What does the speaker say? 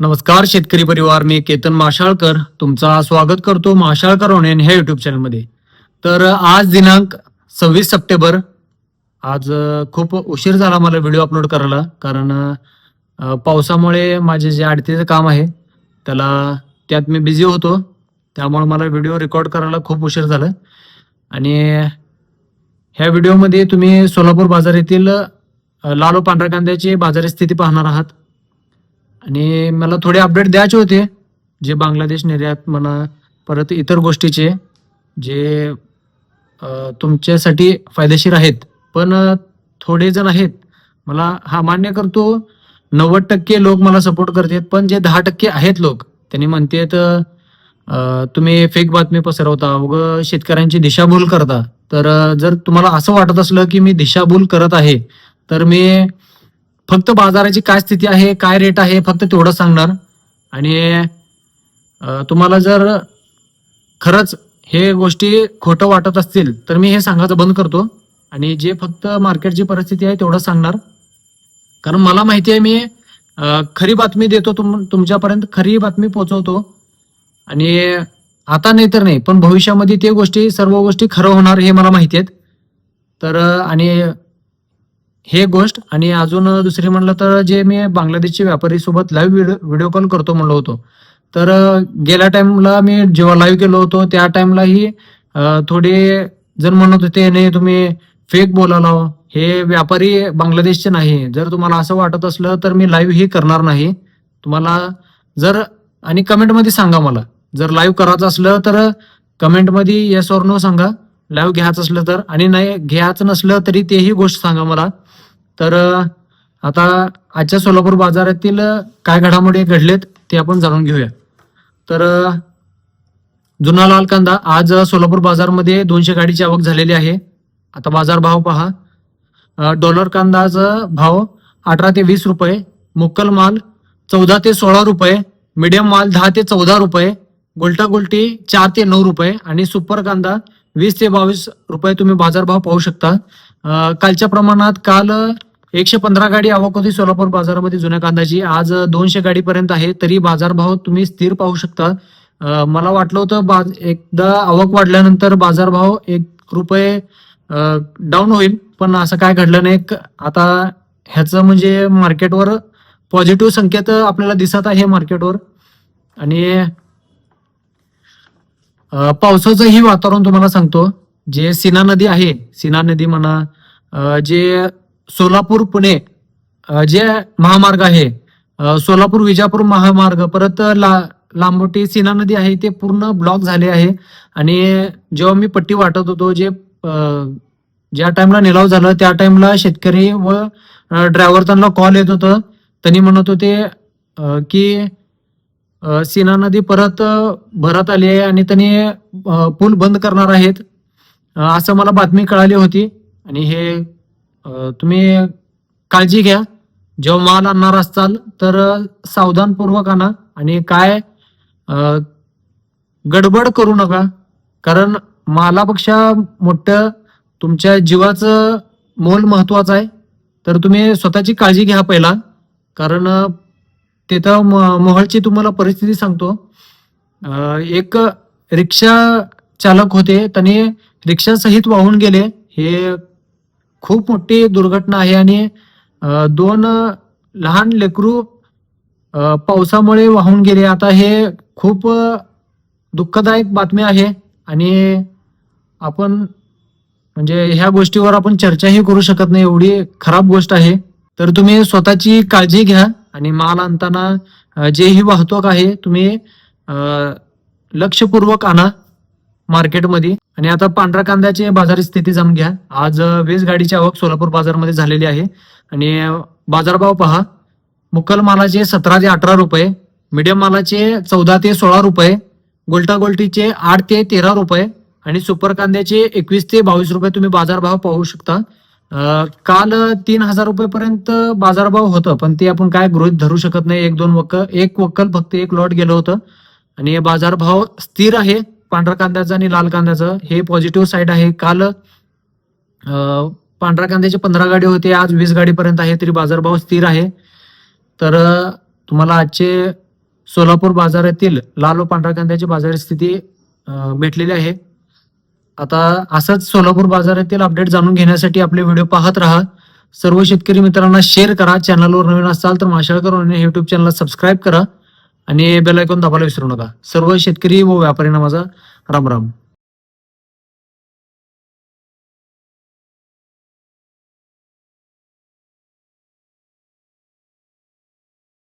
नमस्कार शेतकरी परिवार. मी केतन माशाळकर. तुमचा स्वागत करतो माशाळकर ऑनलाईन ह्या युट्यूब चॅनलमध्ये तर आज दिनांक सव्वीस सप्टेंबर. आज खूप उशीर झाला मला व्हिडिओ अपलोड करायला. कारण पावसामुळे माझे जे आडतीचं काम आहे त्याला त्यात मी बिझी होतो. त्यामुळे मला व्हिडिओ रेकॉर्ड करायला खूप उशीर झाला. आणि ह्या व्हिडिओमध्ये तुम्ही सोलापूर बाजार येथील अ, लाल पांढऱ्या कांद्याची बाजारी स्थिती पाहणार आहात. आणि मला थोडे अपडेट द्यायचे होते जे बांगलादेश निर्यात म्हणा परत इतर गोष्टीचे जे तुमच्यासाठी फायदेशीर आहेत. पण थोडे जण आहेत. मला हा मान्य करतो नव्वद टक्के लोक मला सपोर्ट करतात पण जे दहा टक्के आहेत लोक त्यांनी म्हणतात तुम्ही फेक बातमी पसरवता उगं शेतकऱ्यांची दिशाभूल करता. तर जर तुम्हाला असं वाटत असलं की मी दिशाभूल करत आहे तर मी फक्त बाजाराची काय स्थिती आहे काय रेट आहे फक्त तेवढं सांगणार. आणि तुम्हाला जर खरंच हे गोष्टी खोटं वाटत असतील तर मी हे सांगायचं बंद करतो. आणि जे फक्त मार्केटची परिस्थिती आहे तेवढं सांगणार. कारण मला माहिती आहे मी खरी बातमी देतो तुम तुमच्यापर्यंत खरी बातमी पोहोचवतो. आणि आता नाही तर नाही पण भविष्यामध्ये ते गोष्टी सर्व गोष्टी खरं होणार हे मला माहिती आहेत. तर आणि हे गोष्ट आणि अजून दुसरी म्हणलं तर जे मी बांगलादेशचे व्यापारी सोबत लाईव्ह व्हिडिओ कॉल करतो म्हणलो होतो. तर गेल्या टाइमला मी जेव्हा लाईव्ह केलो होतो त्या टाइमलाही अ, थोडे जण म्हणत होते नाही तुम्ही फेक बोलायला हे व्यापारी बांगलादेशचे नाही. जर तुम्हाला असं वाटत असलं तर मी लाईव्ह ही करणार नाही. तुम्हाला जर आणि कमेंटमध्ये सांगा मला. जर लाईव्ह करायचं असलं तर कमेंटमध्ये येस ऑर नो सांगा. लाईव्ह घ्यायचं असलं तर. आणि नाही घ्यायचं नसलं तरी तेही गोष्ट सांगा मला. तर आता आजच्या सोलापूर बाजारातील काय घडामोडी घडलेत ते आपण जाणून घेऊया. तर जुना लाल कांदा आज सोलापूर बाजारमध्ये दोनशे गाडीची आवक झालेली आहे. आता बाजार भाव पहा. डॉलर कांदाचा भाव अठरा ते वीस रुपये मुक्कल माल चौदा ते सोळा रुपये मीडियम माल दहा ते चौदा रुपये गोलटा गोलटी चार ते नऊ रुपये आणि सुपर कांदा वीस ते बावीस रुपये तुम्ही बाजारभाव पाहू शकता. कालच्या प्रमाणात काल एकशे पंधरा गाडी आवक होती सोलापूर बाजारामध्ये जुन्या कांद्याची. आज दोनशे गाडीपर्यंत आहे तरी बाजारभाव तुम्ही स्थिर पाहू शकता. मला वाटलं होतं बाज एकदा आवक वाढल्यानंतर बाजारभाव एक रुपये डाऊन होईल. पण असं काय घडलं नाही. आता ह्याचं म्हणजे मार्केटवर पॉझिटिव्ह संकेत आपल्याला दिसत आहे मार्केटवर. आणि पावसाचं पावसाचंही वातावरण तुम्हाला सांगतो. जे सीना नदी आहे सीना नदी म्हणा जे सोलापूर पुणे जे महामार्ग आहे सोलापूर विजापूर महामार्ग परत ला लांबोटी सीना नदी आहे ते पूर्ण ब्लॉक झाले आहे. आणि जेव्हा मी पट्टी वाटत होतो जे ज्या टाइमला निलाव झाला त्या टाइमला शेतकरी व ड्रायव्हर त्यांना कॉल येत होतं. त्यांनी म्हणत होते की सीना नदी परत भरत आली आहे आणि त्यांनी पूल बंद करणार आहेत. असं मला बातमी कळाली होती. आणि हे तुम्ही काळजी घ्या. जेव्हा माल आणणार असाल तर सावधानपूर्वक आणा आणि काय गडबड करू नका. कारण मालापेक्षा मोठं तुमच्या जीवाचं मोल महत्वाचं आहे. तर तुम्ही स्वतःची काळजी घ्या पहिला. कारण तिथं म- मोहळची तुम्हाला परिस्थिती सांगतो. एक रिक्षा चालक होते. त्यांनी रिक्षासहित वाहून गेले. हे खूप मोठी दुर्घटना आहे आणि दोन लहान लेकरू पावसामुळे वाहून गेले. आता हे खूप दुःखदायक बातमी आहे आणि आपण म्हणजे ह्या गोष्टीवर आपण चर्चाही करू शकत नाही. एवढी खराब गोष्ट आहे. तर तुम्ही स्वतःची काळजी घ्या आणि माल आणताना जे जेही वाहतूक आहे तुम्ही लक्षपूर्वक आणा. मार्केटमध्ये. आणि आता पांढऱ्या कांद्याची बाजारी स्थिती जाणून घ्या. आज वीज वीस गाडीची आवक सोलापूर बाजारमध्ये झालेली आहे. आणि बाजारभाव पहा. मुक्कल मालाचे सतरा ते अठरा रुपये मीडियम मालाचे चौदा ते सोळा रुपये गोलटा गोल्टीचे आठ ते तेरा रुपये आणि सुपर कांद्याचे एकवीस ते बावीस रुपये तुम्ही बाजारभाव पाहू शकता. काल तीन हजार रुपयेपर्यंत बाजारभाव होतं पण ते आपण काय गृहित धरू शकत नाही. एक दोन वक्कल एक वक्कल फक्त एक लॉट गेलं होतं. आणि बाजारभाव स्थिर आहे. पांढरा कांद्याचा आणि लाल कांद्याचं हे पॉझिटिव्ह साईड आहे. काल पांढरा कांद्याचे पंधरा गाडी होते आज वीस गाडीपर्यंत आहे तरी बाजारभाव स्थिर आहे. तर तुम्हाला आजचे सोलापूर बाजारातील लाल व पांढरा कांद्याची बाजार स्थिती भेटलेली आहे. आता असंच सोलापूर बाजारातील अपडेट जाणून घेण्यासाठी आपले व्हिडिओ पाहत राहा. सर्व शेतकरी मित्रांना शेअर करा. चॅनलवर नवीन असाल तर माशाळकर यूट्यूब चॅनलला सबस्क्राईब करा. आणि बेल आयकॉन दाबायला विसरू नका. सर्व शेतकरी व व्यापाऱ्यांना माझा राम राम.